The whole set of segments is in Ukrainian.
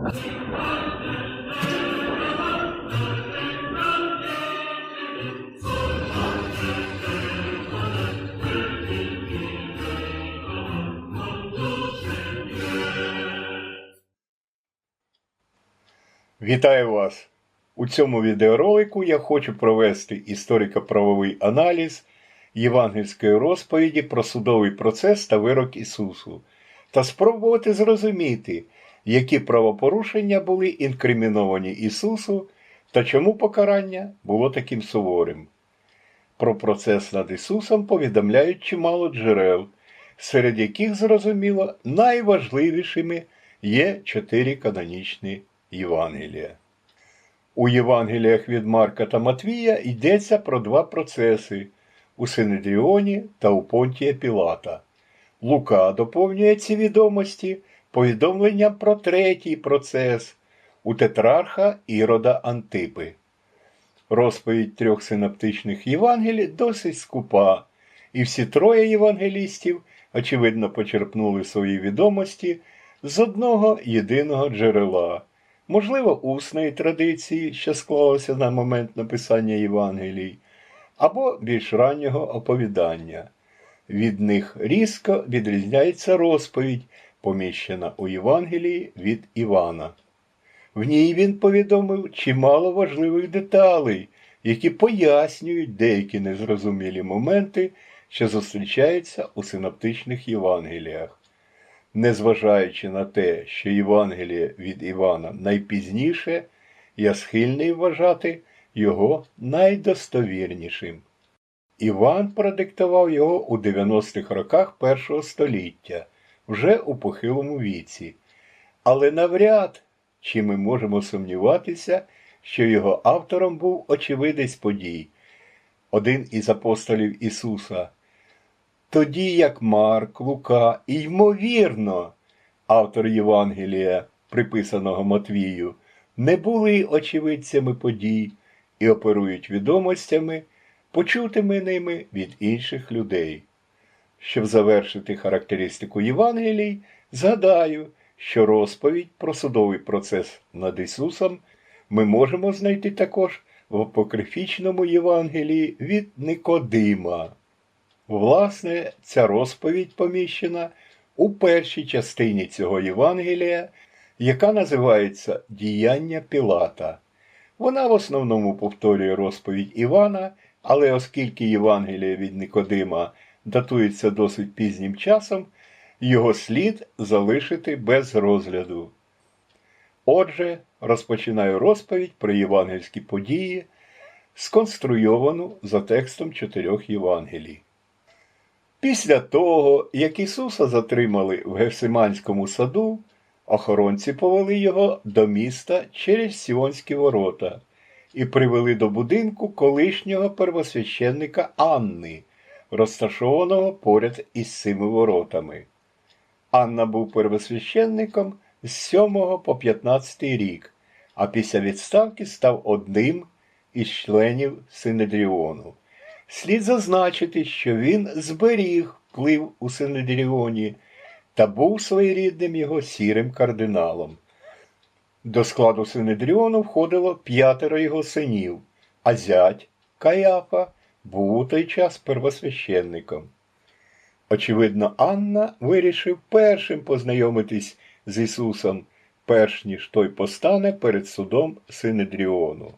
Вітаю вас! У цьому відеоролику я хочу провести історико-правовий аналіз євангельської розповіді про судовий процес та вирок Ісусу та спробувати зрозуміти, які правопорушення були інкриміновані Ісусу та чому покарання було таким суворим. Про процес над Ісусом повідомляють чимало джерел, серед яких, зрозуміло, найважливішими є чотири канонічні Євангелія. У Євангеліях від Марка та Матвія йдеться про два процеси у Синедріоні та у Понтія Пілата. Лука доповнює ці відомості повідомленням про третій процес у тетрарха Ірода Антипи. Розповідь трьох синаптичних Євангелій досить скупа, і всі троє євангелістів, очевидно, почерпнули свої відомості з одного єдиного джерела, можливо, усної традиції, що склалося на момент написання Євангелій, або більш раннього оповідання. Від них різко відрізняється розповідь, поміщена у Євангелії від Івана. В ній він повідомив чимало важливих деталей, які пояснюють деякі незрозумілі моменти, що зустрічаються у синоптичних Євангеліях. Незважаючи на те, що Євангеліє від Івана найпізніше, я схильний вважати його найдостовірнішим. Іван продиктував його у 90-х роках першого століття, вже у похилому віці. Але навряд чи ми можемо сумніватися, що його автором був очевидець подій, один із апостолів Ісуса. Тоді як Марк, Лука і, ймовірно, автор Євангелія, приписаного Матвію, не були очевидцями подій і оперують відомостями, почутими ними від інших людей. Щоб завершити характеристику Євангелій, згадаю, що розповідь про судовий процес над Ісусом ми можемо знайти також в апокрифічному Євангелії від Никодима. Власне, ця розповідь поміщена у першій частині цього Євангелія, яка називається Діяння Пілата. Вона в основному повторює розповідь Івана, але оскільки Євангелія від Никодима датується досить пізнім часом, його слід залишити без розгляду. Отже, розпочинаю розповідь про євангельські події, сконструйовану за текстом чотирьох Євангелій. Після того, як Ісуса затримали в Гефсиманському саду, охоронці повели його до міста через Сіонські ворота і привели до будинку колишнього первосвященника Анни, розташованого поряд із цими воротами. Анна був первосвященником з 7 по 15 рік, а після відставки став одним із членів Синедріону. Слід зазначити, що він зберіг вплив у Синедріоні та був своєрідним його сірим кардиналом. До складу Синедріону входило п'ятеро його синів, а зять Каяфа був у той час первосвященником. Очевидно, Анна вирішив першим познайомитись з Ісусом, перш ніж той постане перед судом Синедріону.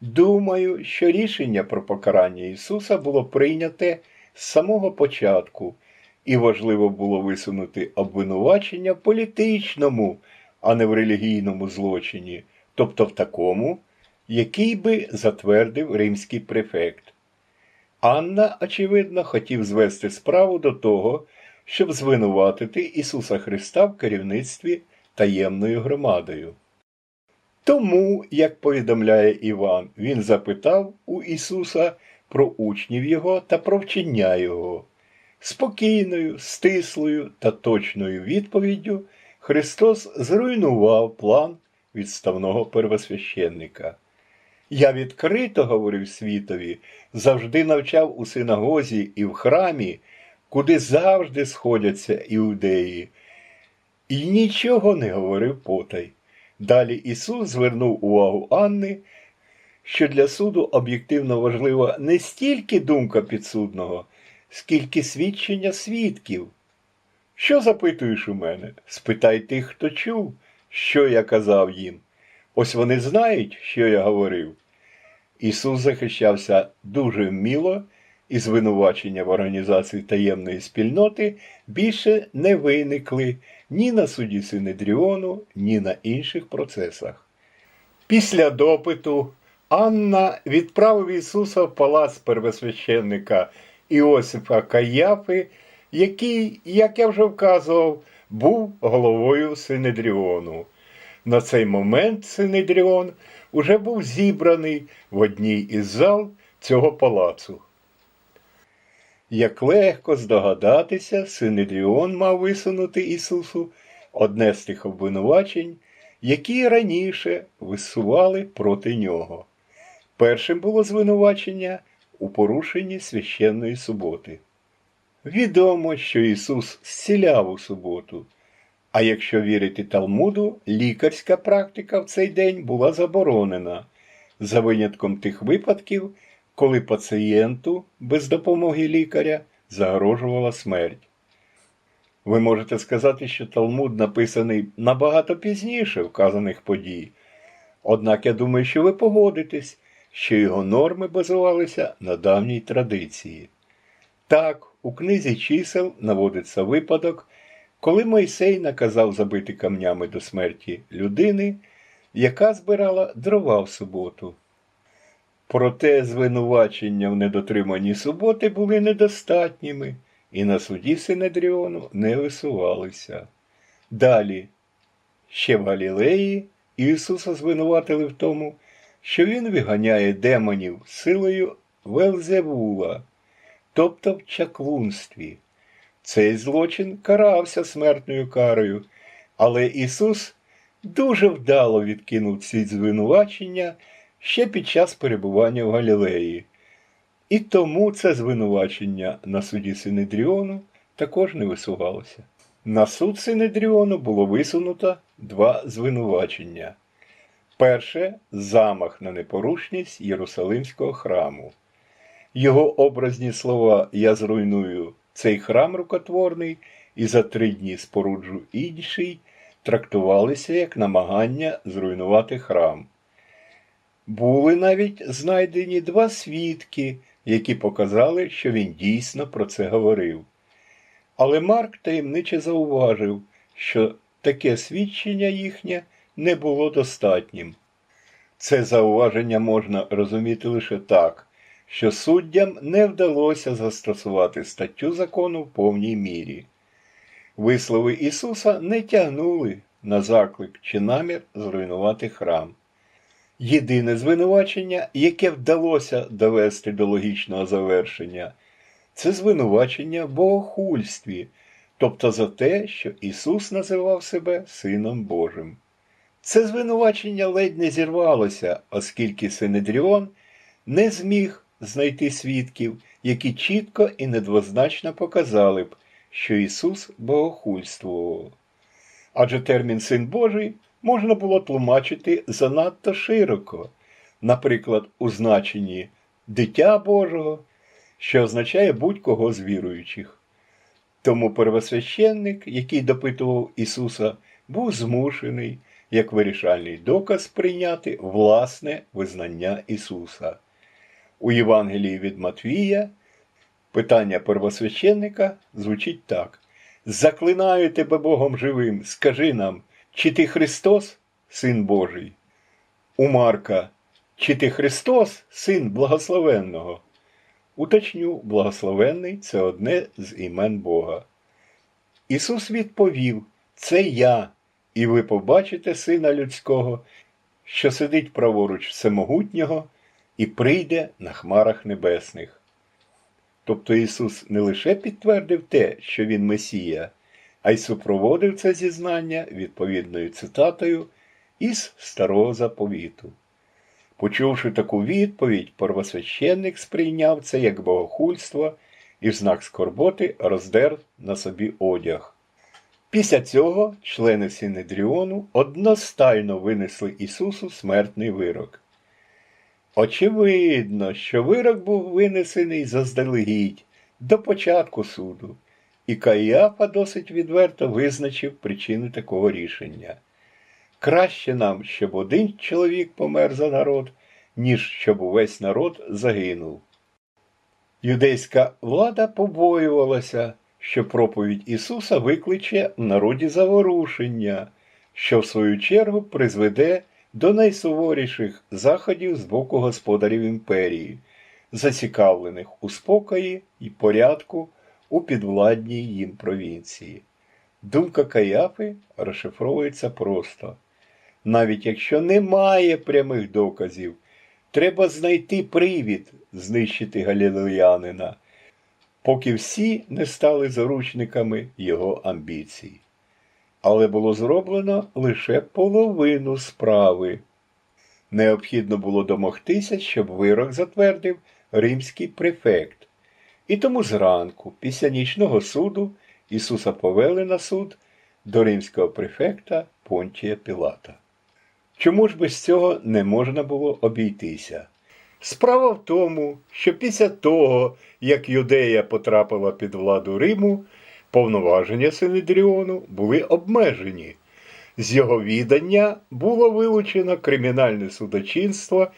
Думаю, що рішення про покарання Ісуса було прийняте з самого початку, і важливо було висунути обвинувачення політичному, а не в релігійному злочині, тобто в такому, який би затвердив римський префект. Анна, очевидно, хотів звести справу до того, щоб звинуватити Ісуса Христа в керівництві таємною громадою. Тому, як повідомляє Іван, він запитав у Ісуса про учнів Його та про вчення Його. Спокійною, стислою та точною відповіддю Христос зруйнував план відставного первосвященника. Я відкрито говорив світові, завжди навчав у синагозі і в храмі, куди завжди сходяться іудеї, і нічого не говорив потай. Далі Ісус звернув увагу Анни, що для суду об'єктивно важлива не стільки думка підсудного, скільки свідчення свідків. Що запитуєш у мене? Спитай тих, хто чув, що я казав їм. Ось вони знають, що я говорив. Ісус захищався дуже вміло, і звинувачення в організації таємної спільноти більше не виникли ні на суді Синедріону, ні на інших процесах. Після допиту Анна відправив Ісуса в палац первосвященника Іосифа Каяфи, який, як я вже вказував, був головою Синедріону. На цей момент Синедріон уже був зібраний в одній із зал цього палацу. Як легко здогадатися, Синедріон мав висунути Ісусу одне з тих обвинувачень, які раніше висували проти нього. Першим було звинувачення у порушенні священної суботи. Відомо, що Ісус зціляв у суботу, а якщо вірити Талмуду, лікарська практика в цей день була заборонена, за винятком тих випадків, коли пацієнту без допомоги лікаря загрожувала смерть. Ви можете сказати, що Талмуд написаний набагато пізніше вказаних подій. Однак я думаю, що ви погодитесь, що його норми базувалися на давній традиції. Так, у книзі чисел наводиться випадок, коли Мойсей наказав забити камнями до смерті людини, яка збирала дрова в суботу. Проте звинувачення в недотриманні суботи були недостатніми і на суді Синедріону не висувалися. Далі, ще в Галілеї Ісуса звинуватили в тому, що Він виганяє демонів силою Велзевула, тобто в чаклунстві. Цей злочин карався смертною карою, але Ісус дуже вдало відкинув ці звинувачення ще під час перебування в Галілеї. І тому це звинувачення на суді Синедріону також не висувалося. На суд Синедріону було висунуто два звинувачення. Перше замах на непорушність Єрусалимського храму. Його образні слова Я зруйную цей храм рукотворний і за три дні споруджу інший трактувалися як намагання зруйнувати храм. Були навіть знайдені два свідки, які показали, що він дійсно про це говорив. Але Марк таємниче зауважив, що таке свідчення їхнє не було достатнім. Це зауваження можна розуміти лише так, що суддям не вдалося застосувати статтю закону в повній мірі. Вислови Ісуса не тягнули на заклик чи намір зруйнувати храм. Єдине звинувачення, яке вдалося довести до логічного завершення, це звинувачення в богохульстві, тобто за те, що Ісус називав себе Сином Божим. Це звинувачення ледь не зірвалося, оскільки Синедріон не зміг знайти свідків, які чітко і недвозначно показали б, що Ісус богохульствував. Адже термін Син Божий можна було тлумачити занадто широко, наприклад, у значенні Дитя Божого, що означає будь-кого з віруючих. Тому первосвященник, який допитував Ісуса, був змушений як вирішальний доказ прийняти власне визнання Ісуса. У Євангелії від Матвія питання первосвященника звучить так: Заклинаю тебе Богом живим, скажи нам, чи ти Христос, Син Божий? У Марка, чи ти Христос, Син Благословенного? Уточню, благословенний це одне з імен Бога. Ісус відповів: Це я, і ви побачите Сина Людського, що сидить праворуч Всемогутнього і прийде на хмарах небесних. Тобто Ісус не лише підтвердив те, що Він Месія, а й супроводив це зізнання відповідною цитатою із Старого Заповіту. Почувши таку відповідь, первосвященник сприйняв це як богохульство і в знак скорботи роздер на собі одяг. Після цього члени Синедріону одностайно винесли Ісусу смертний вирок. Очевидно, що вирок був винесений заздалегідь до початку суду, і Каїафа досить відверто визначив причини такого рішення. Краще нам, щоб один чоловік помер за народ, ніж щоб увесь народ загинув. Юдейська влада побоювалася, що проповідь Ісуса викличе в народі заворушення, що в свою чергу призведе до найсуворіших заходів з боку господарів імперії, зацікавлених у спокої і порядку у підвладній їм провінції. Думка Каяфи розшифровується просто. Навіть якщо немає прямих доказів, треба знайти привід знищити галілеянина, поки всі не стали заручниками його амбіцій. Але було зроблено лише половину справи. Необхідно було домогтися, щоб вирок затвердив римський префект. І тому зранку, після нічного суду, Ісуса повели на суд до римського префекта Понтія Пілата. Чому ж без цього не можна було обійтися? Справа в тому, що після того, як Юдея потрапила під владу Риму, повноваження Синедріону були обмежені. З його відання було вилучено кримінальне судочинство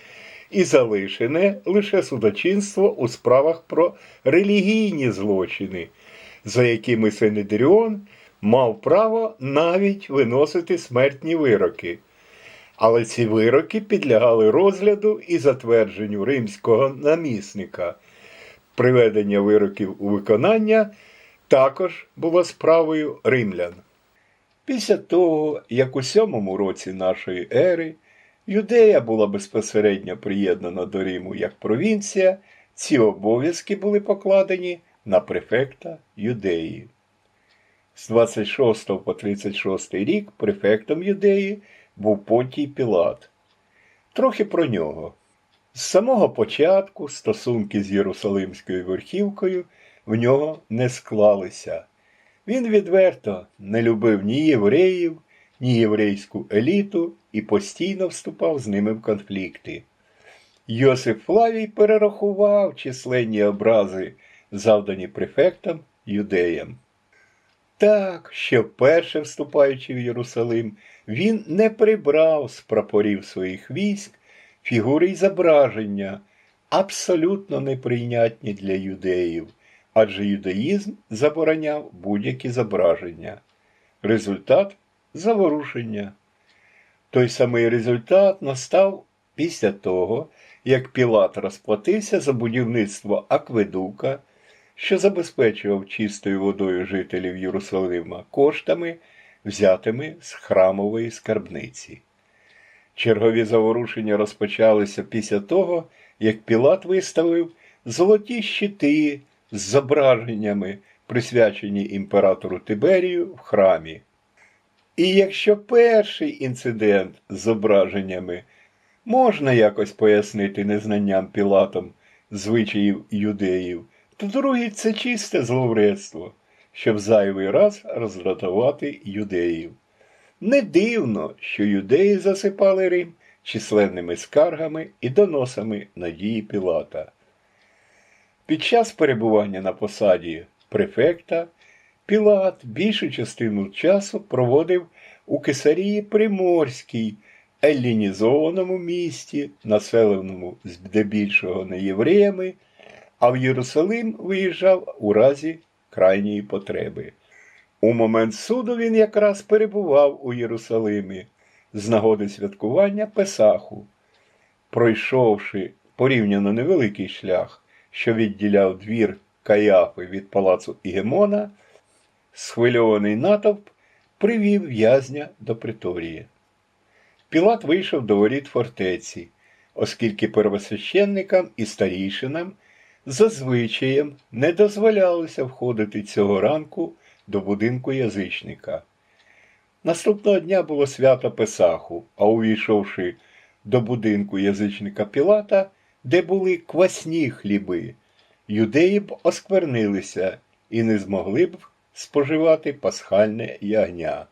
і залишене лише судочинство у справах про релігійні злочини, за якими Синедріон мав право навіть виносити смертні вироки. Але ці вироки підлягали розгляду і затвердженню римського намісника. Приведення вироків у виконання також було справою римлян. Після того, як у сьомому році нашої ери Юдея була безпосередньо приєднана до Риму як провінція, ці обов'язки були покладені на префекта Юдеї. З 26 по 36 рік префектом Юдеї був Понтій Пілат. Трохи про нього. З самого початку стосунки з Єрусалимською верхівкою в нього не склалися. Він відверто не любив ні євреїв, ні єврейську еліту і постійно вступав з ними в конфлікти. Йосип Флавій перерахував численні образи, завдані префектам юдеям. Так, що вперше вступаючи в Єрусалим, він не прибрав з прапорів своїх військ фігури й зображення, абсолютно неприйнятні для юдеїв, адже юдаїзм забороняв будь-які зображення. Результат заворушення. Той самий результат настав після того, як Пілат розплатився за будівництво акведука, що забезпечував чистою водою жителів Єрусалима коштами, взятими з храмової скарбниці. Чергові заворушення розпочалися після того, як Пілат виставив золоті щити з зображеннями, присвячені імператору Тиберію в храмі. І якщо перший інцидент з зображеннями можна якось пояснити незнанням Пілатом звичаїв юдеїв, то другий це чисте зловредство, щоб зайвий раз роздратувати юдеїв. Не дивно, що юдеї засипали Рим численними скаргами і доносами на дії Пілата. Під час перебування на посаді префекта Пілат більшу частину часу проводив у Кесарії Приморській, еллінізованому місті, населеному здебільшого не євреями, а в Єрусалим виїжджав у разі крайньої потреби. У момент суду він якраз перебував у Єрусалимі з нагоди святкування Песаху. Пройшовши порівняно невеликий шлях, що відділяв двір Каяфи від палацу Ігемона, схвильований натовп привів в'язня до приторії. Пілат вийшов до воріт фортеці, оскільки первосвященникам і старійшинам зазвичаєм не дозволялося входити цього ранку до будинку язичника. Наступного дня було свято Песаху, а увійшовши до будинку язичника Пілата, де були квасні хліби, юдеї б осквернилися і не змогли б споживати пасхальне ягня.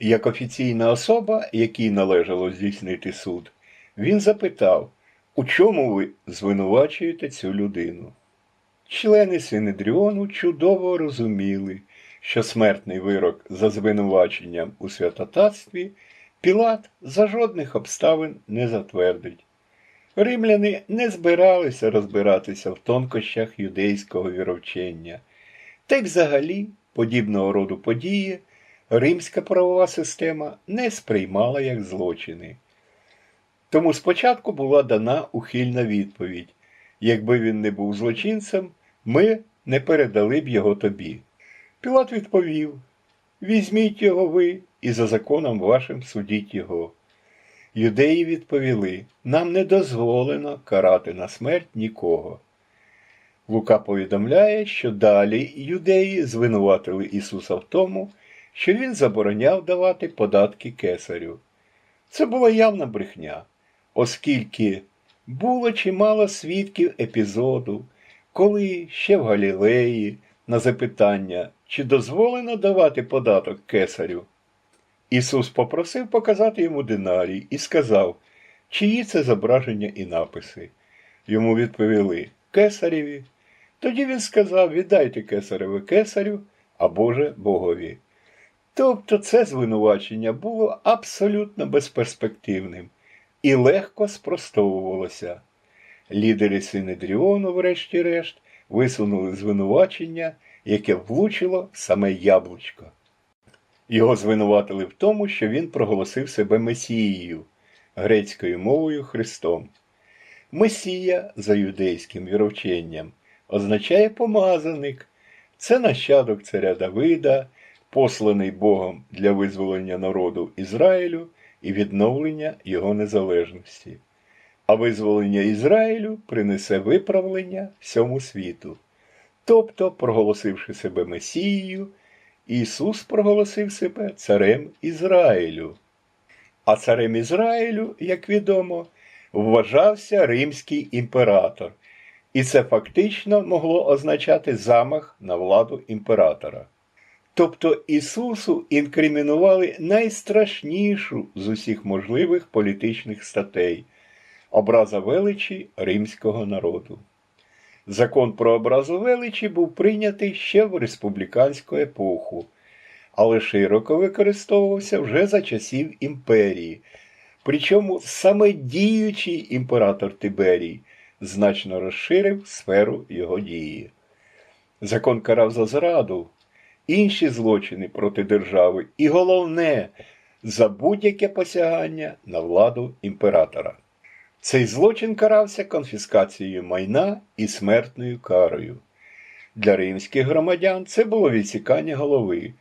Як офіційна особа, якій належало здійснити суд, він запитав, у чому ви звинувачуєте цю людину? Члени Синедріону чудово розуміли, що смертний вирок за звинуваченням у святотатстві Пілат за жодних обставин не затвердить. Римляни не збиралися розбиратися в тонкощах юдейського віровчення. Та й взагалі, подібного роду події, римська правова система не сприймала як злочини. Тому спочатку була дана ухильна відповідь якби він не був злочинцем, ми не передали б його тобі. Пілат відповів Візьміть його ви і за законом вашим судіть його. Юдеї відповіли нам не дозволено карати на смерть нікого. Лука повідомляє, що далі юдеї звинуватили Ісуса в тому, що Він забороняв давати податки кесарю. Це була явна брехня, оскільки було чимало свідків епізоду, коли ще в Галілеї на запитання, чи дозволено давати податок кесарю. Ісус попросив показати йому динарій і сказав, чиї це зображення і написи. Йому відповіли кесареві. Тоді він сказав віддайте кесареві кесарю, а Боже Богові. Тобто це звинувачення було абсолютно безперспективним і легко спростовувалося. Лідери Синедріону, врешті-решт, висунули звинувачення, яке влучило саме яблучко. Його звинуватили в тому, що він проголосив себе Месією, грецькою мовою Христом. Месія за юдейським віровченням означає помазаник, це нащадок царя Давида, посланий Богом для визволення народу Ізраїлю і відновлення його незалежності. А визволення Ізраїлю принесе виправлення всьому світу. Тобто, проголосивши себе Месією, Ісус проголосив себе царем Ізраїлю. А царем Ізраїлю, як відомо, вважався римський імператор, і це фактично могло означати замах на владу імператора. Тобто Ісусу інкримінували найстрашнішу з усіх можливих політичних статей образа величі римського народу. Закон про образу величі був прийнятий ще в республіканську епоху, але широко використовувався вже за часів імперії. Причому саме діючий імператор Тиберій значно розширив сферу його дії. Закон карав за зраду, інші злочини проти держави і головне за будь-яке посягання на владу імператора. Цей злочин карався конфіскацією майна і смертною карою. Для римських громадян це було відсікання голови,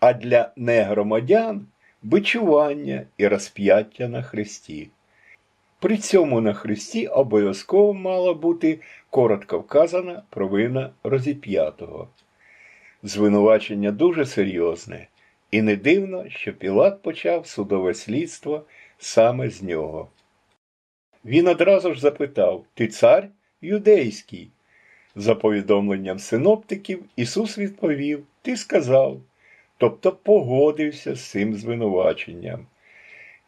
а для негромадян бичування і розп'яття на хресті. При цьому на хресті обов'язково мала бути коротко вказана провина розіп'ятого. Звинувачення дуже серйозне, і не дивно, що Пілат почав судове слідство саме з нього. Він одразу ж запитав Ти цар юдейський? За повідомленням синоптиків, Ісус відповів Ти сказав, тобто погодився з цим звинуваченням.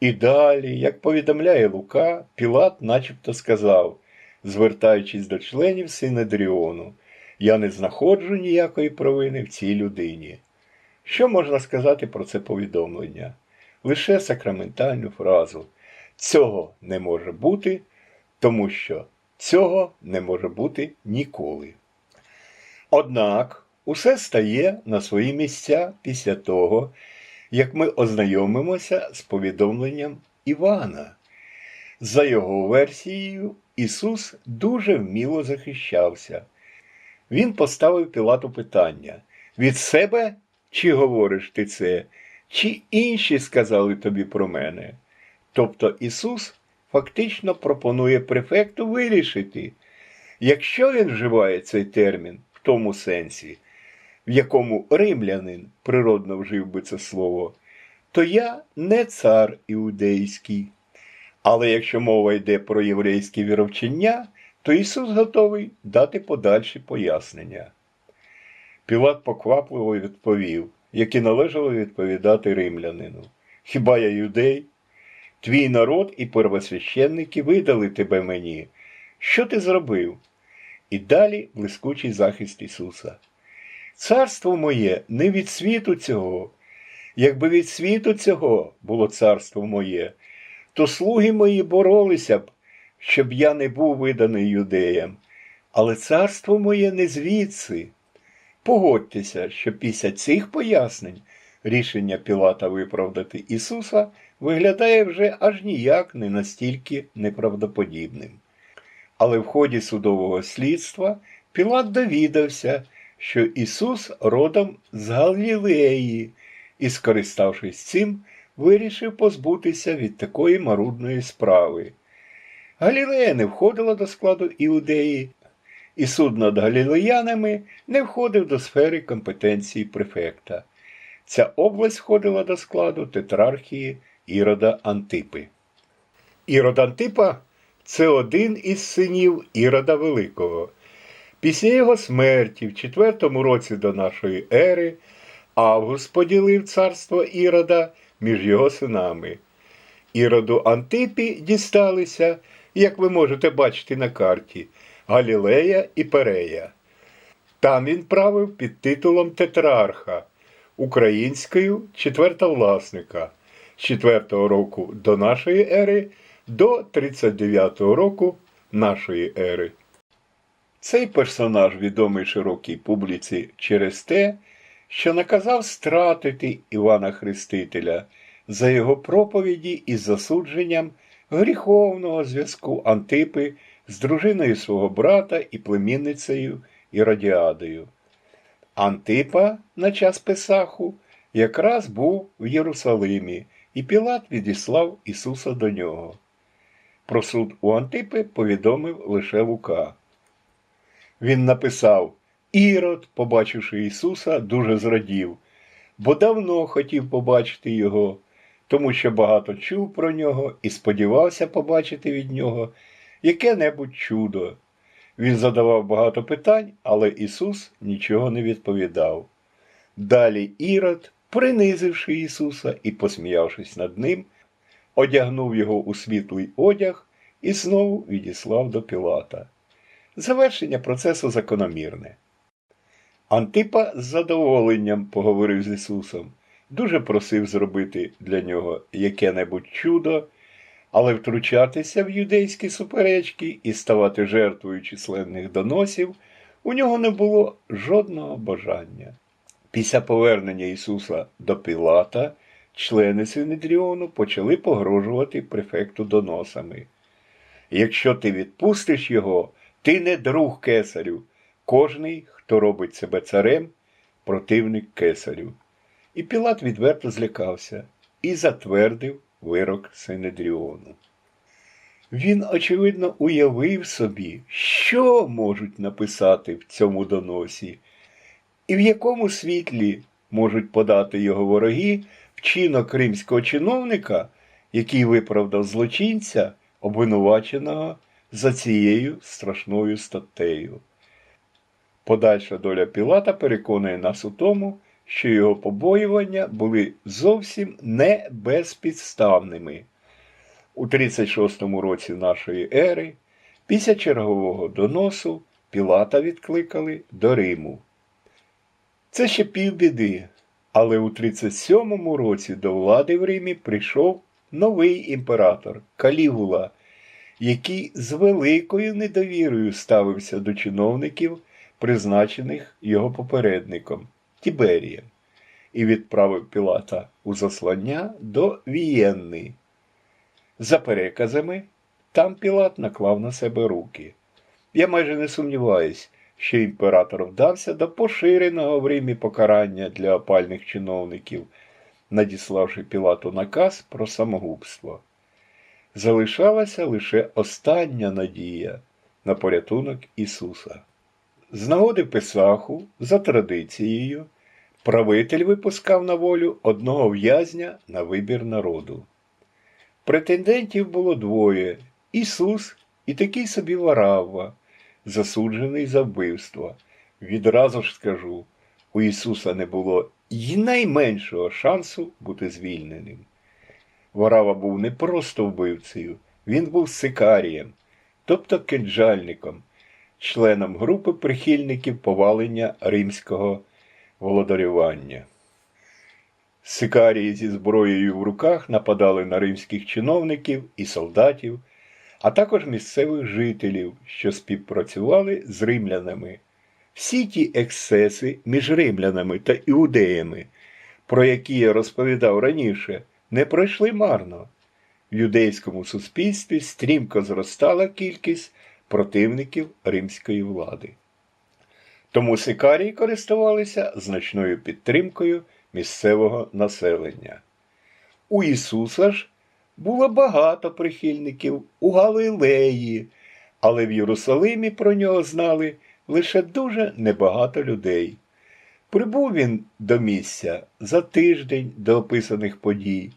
І далі, як повідомляє Лука, Пілат начебто сказав, звертаючись до членів Синедріону, я не знаходжу ніякої провини в цій людині. Що можна сказати про це повідомлення? Лише сакраментальну фразу. Цього не може бути, тому що цього не може бути ніколи. Однак усе стає на свої місця після того, як ми ознайомимося з повідомленням Івана. За його версією, Ісус дуже вміло захищався. Він поставив Пілату питання: від себе чи говориш ти це, чи інші сказали тобі про мене? Тобто Ісус фактично пропонує префекту вирішити, якщо він вживає цей термін в тому сенсі, в якому римлянин природно вжив би це слово, то я не цар іудейський. Але якщо мова йде про єврейське віровчення, то Ісус готовий дати подальші пояснення. Пілат поквапливо відповів, як і належало відповідати римлянину. Хіба я юдей? Твій народ і первосвященники видали тебе мені. Що ти зробив? І далі блискучий захист Ісуса. Царство моє не від світу цього. Якби від світу цього було царство моє, то слуги мої боролися б, щоб я не був виданий юдеям. Але царство моє не звідси. Погодьтеся, що після цих пояснень рішення Пілата виправдати Ісуса виглядає вже аж ніяк не настільки неправдоподібним. Але в ході судового слідства Пілат довідався, що Ісус родом з Галілеї і, скориставшись цим, вирішив позбутися від такої марудної справи. Галілея не входила до складу іудеї, і суд над галілеянами не входив до сфери компетенції префекта. Ця область входила до складу тетрархії Ірода Антипи. Ірод Антипа це один із синів Ірода Великого. Після його смерті, в четвертому році до нашої ери, Август поділив царство Ірода між його синами. Іроду Антипі дісталися, як ви можете бачити на карті, Галілея і Перея. Там він правив під титулом тетрарха, українською четвертовласника з 4 року до нашої ери до 39 року нашої ери. Цей персонаж відомий широкій публіці через те, що наказав стратити Івана Хрестителя за його проповіді із засудженням гріховного зв'язку Антипи з дружиною свого брата і племінницею Іродіадою. Антипа на час Песаху якраз був в Єрусалимі, і Пілат відіслав Ісуса до нього. Про суд у Антипи повідомив лише Лука. Він написав Ірод, побачивши Ісуса, дуже зрадів, бо давно хотів побачити Його, тому що багато чув про нього і сподівався побачити від нього яке-небудь чудо. Він задавав багато питань, але Ісус нічого не відповідав. Далі Ірод, принизивши Ісуса і посміявшись над ним, одягнув його у світлий одяг і знову відіслав до Пілата. Завершення процесу закономірне. Антипа з задоволенням поговорив з Ісусом, дуже просив зробити для нього яке-небудь чудо, але втручатися в юдейські суперечки і ставати жертвою численних доносів у нього не було жодного бажання. Після повернення Ісуса до Пілата члени Синедріону почали погрожувати префекту доносами. Якщо ти відпустиш його, ти не друг кесарю. Кожний, хто робить себе царем, противник кесарю. І Пілат відверто злякався і затвердив вирок Синедріону. Він, очевидно, уявив собі, що можуть написати в цьому доносі, і в якому світлі можуть подати його вороги вчинок римського чиновника, який виправдав злочинця, обвинуваченого за цією страшною статтею. Подальша доля Пілата переконує нас у тому, що його побоювання були зовсім не безпідставними. У 36-му році нашої ери, після чергового доносу, Пілата відкликали до Риму. Це ще півбіди, але у 37-му році до влади в Римі прийшов новий імператор Калігула, який з великою недовірою ставився до чиновників, призначених його попередником Тіберієм, і відправив Пілата у заслання до Вієнни. За переказами, там Пілат наклав на себе руки. Я майже не сумніваюсь, що імператор вдався до поширеного в Римі покарання для опальних чиновників, надіславши Пілату наказ про самогубство. Залишалася лише остання надія на порятунок Ісуса. З нагоди Песаху, за традицією, правитель випускав на волю одного в'язня на вибір народу. Претендентів було двоє Ісус і такий собі Варавва, засуджений за вбивство. Відразу ж скажу, у Ісуса не було й найменшого шансу бути звільненим. Варава був не просто вбивцею, він був сикарієм, тобто кинджальником, членом групи прихильників повалення римського володарювання. Сикарії зі зброєю в руках нападали на римських чиновників і солдатів, а також місцевих жителів, що співпрацювали з римлянами. Всі ті ексцеси між римлянами та іудеями, про які я розповідав раніше, не пройшли марно. В юдейському суспільстві стрімко зростала кількість противників римської влади. Тому сикарії користувалися значною підтримкою місцевого населення. У Ісуса ж було багато прихильників у Галилеї, але в Єрусалимі про нього знали лише дуже небагато людей. Прибув він до місця за тиждень до описаних подій.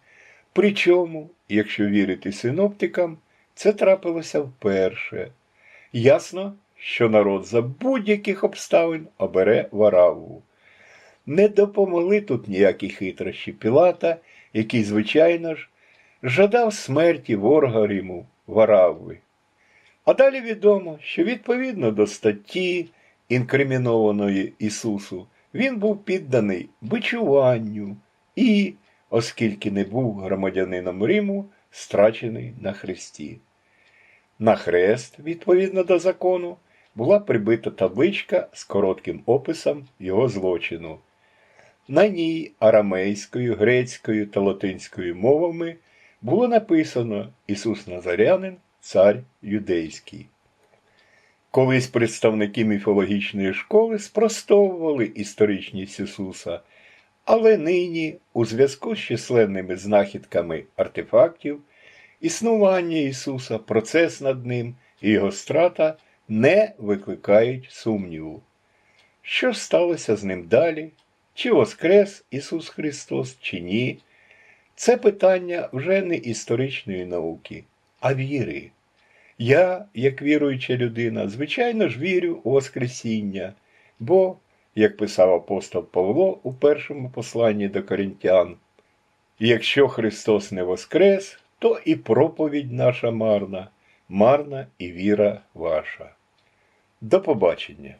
Причому, якщо вірити синоптикам, це трапилося вперше. Ясно, що народ за будь-яких обставин обере вараву. Не допомогли тут ніякі хитрощі Пілата, який, звичайно ж, жадав смерті ворога Риму Варави. А далі відомо, що відповідно до статті, інкримінованої Ісусу, він був підданий бичуванню і, оскільки не був громадянином Риму, страчений на хресті. На хрест, відповідно до закону, була прибита табличка з коротким описом його злочину. На ній арамейською, грецькою та латинською мовами було написано Ісус Назарянин, цар юдейський. Колись представники міфологічної школи спростовували історичність Ісуса, але нині, у зв'язку з численними знахідками артефактів, існування Ісуса, процес над ним і його страта не викликають сумніву. Що сталося з ним далі? Чи воскрес Ісус Христос, чи ні? Це питання вже не історичної науки, а віри. Я, як віруюча людина, звичайно ж вірю у Воскресіння, бо, як писав апостол Павло у першому посланні до коринтян, якщо Христос не воскрес, то і проповідь наша марна, марна і віра ваша. До побачення!